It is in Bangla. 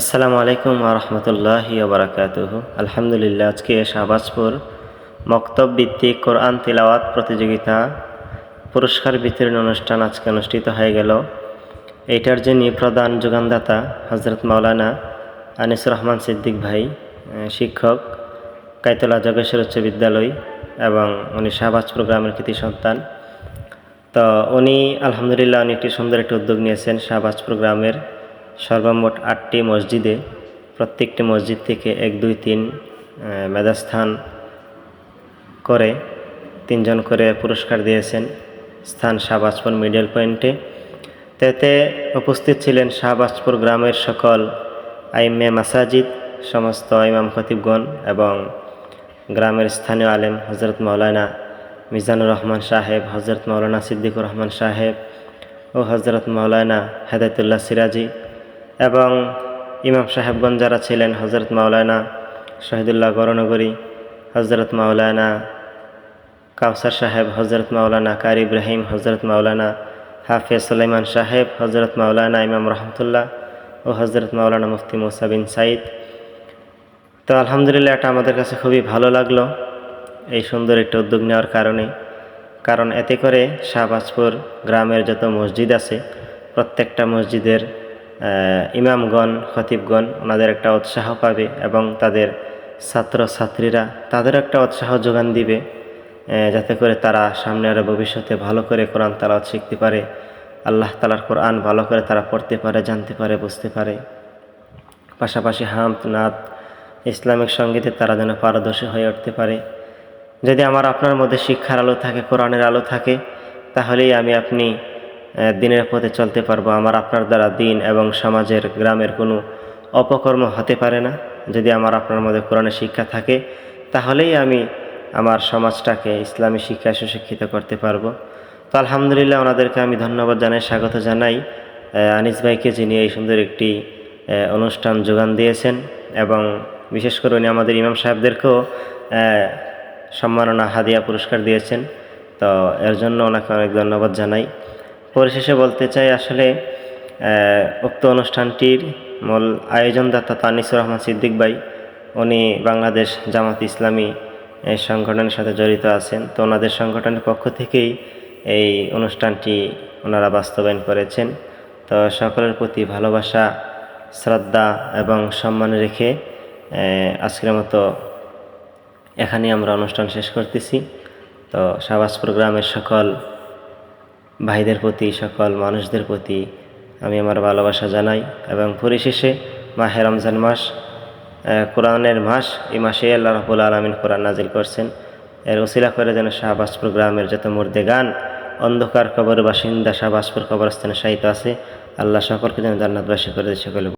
আসসালামু আলাইকুম রহমতুল্লাহ বারাকাতুহ। আলহামদুলিল্লাহ, আজকে শাহবাজপুর মক্তব ভিত্তিক কোরআন তিলাওয়াত প্রতিযোগিতা পুরস্কার বিতরণ অনুষ্ঠান আজকে অনুষ্ঠিত হয়ে গেল। এইটার যিনি প্রধান যোগানদাতা হজরত মাওলানা আনিসুর রহমান সিদ্দিক ভাই শিক্ষক কাইতলা জগেশ্বর উচ্চ বিদ্যালয় এবং উনি শাহবাজপুর গ্রামের কৃতি সন্তান। তো উনি আলহামদুলিল্লাহ উনি একটি সুন্দর একটি উদ্যোগ নিয়েছেন শাহবাজপুর গ্রামের সর্বমোট আটটি মসজিদে, প্রত্যেকটি মসজিদ থেকে এক, দুই, তিন মেধাস্থান করে তিনজন করে পুরস্কার দিয়েছেন। স্থান শাহবাজপুর মিডল পয়েন্টে। তো এতে উপস্থিত ছিলেন শাহবাজপুর গ্রামের সকল আইমে মাসাজিদ, সমস্ত ইমাম খতিবগণ এবং গ্রামের স্থানীয় আলেম হজরত মাওলানা মিজানুর রহমান সাহেব হজরত মাওলানা সিদ্দিকুর রহমান সাহেব ও হজরত মাওলানা হেদায়তুল্লাহ সিরাজি এবং ইমাম সাহেবগঞ্জ যারা ছিলেন হজরত মাওলানা শহীদুল্লাহ গরনগরী হজরত মাওলানা কাউসার সাহেব হজরত মাওলানা কার ইব্রাহিম হজরত মাওলানা হাফেজ সুলাইমান সাহেব হজরত মাওলানা ইমাম রহমতুল্লাহ ও হজরত মাওলানা মুফতি মুসা বিন সাইদ তো আলহামদুলিল্লাহ, এটা আমাদের কাছে খুবই ভালো লাগল এই সুন্দর একটা উদ্যোগ নেওয়ার কারণে। কারণ এতে করে শাহবাজপুর গ্রামের যত মসজিদ আছে, প্রত্যেকটা মসজিদের ইমামগণ, খতিবগণ ওনাদের একটা উৎসাহ পাবে এবং তাদের ছাত্র ছাত্রীরা তাদের একটা উৎসাহ যোগান দিবে যাতে করে তারা সামনে আরও ভবিষ্যতে ভালো করে কোরআন তালাওয়াত শিখতে পারে, আল্লাহ তালার কোরআন ভালো করে তারা পড়তে পারে, জানতে পারে, বুঝতে পারে। পাশাপাশি হামদ, নাদ, ইসলামিক সঙ্গীতে তারা যেন পারদর্শী হয়ে উঠতে পারে। যদি আমার আপনার মধ্যে শিক্ষার আলো থাকে, কোরআনের আলো থাকে, তাহলেই আমি আপনি দিনের পথে চলতে পারব। আমার আপনার দ্বারা দিন এবং সমাজের গ্রামের কোনো অপকর্ম হতে পারে না। যদি আমার আপনার মধ্যে কোরআনের শিক্ষা থাকে, তাহলেই আমি আমার সমাজটাকে ইসলামী শিক্ষায় সুশিক্ষিত করতে পারব। তো আলহামদুলিল্লাহ ওনাদেরকে আমি ধন্যবাদ জানাই, স্বাগত জানাই। আনিস ভাইকে যিনি এই সুন্দর একটি অনুষ্ঠান যোগান দিয়েছেন এবং বিশেষ করে উনি আমাদের ইমাম সাহেবদেরকেও সম্মাননা হাদিয়া পুরস্কার দিয়েছেন। তো এর জন্য ওনাকে অনেক ধন্যবাদ জানাই। পরিশেষে বলতে চাই আসলে উক্ত অনুষ্ঠানটির মূল আয়োজনদাতা তানিসুর রহমান সিদ্দিক ভাই, উনি বাংলাদেশ জামাত ইসলামী এই সংগঠনের সাথে জড়িত আছেন। তো ওনাদের সংগঠনের পক্ষ থেকেই এই অনুষ্ঠানটি ওনারা বাস্তবায়ন করেছেন। তো সকলের প্রতি ভালোবাসা, শ্রদ্ধা এবং সম্মান রেখে আজকের মতো এখানেই আমরা অনুষ্ঠান শেষ করতেছি। তো সাবাস প্রোগ্রামের সকল ভাইদের প্রতি, সকল মানুষদের প্রতি আমি আমার ভালোবাসা জানাই এবং পরিশেষে মাহে রমজান মাস কোরআনের মাস, এই মাসে আল্লাহ রাবুল আলমিন কোরআন নাজিল করছেন। এর ওসিলা করে যেন শাহবাজপুর গ্রামের যত মুর্দে গান, অন্ধকার কবর বাসিন্দা শাহবাজপুর কবরস্থানে সাহিত্য আছে, আল্লাহ সকলকে যেন জান্নাতবাসী করে সকলে।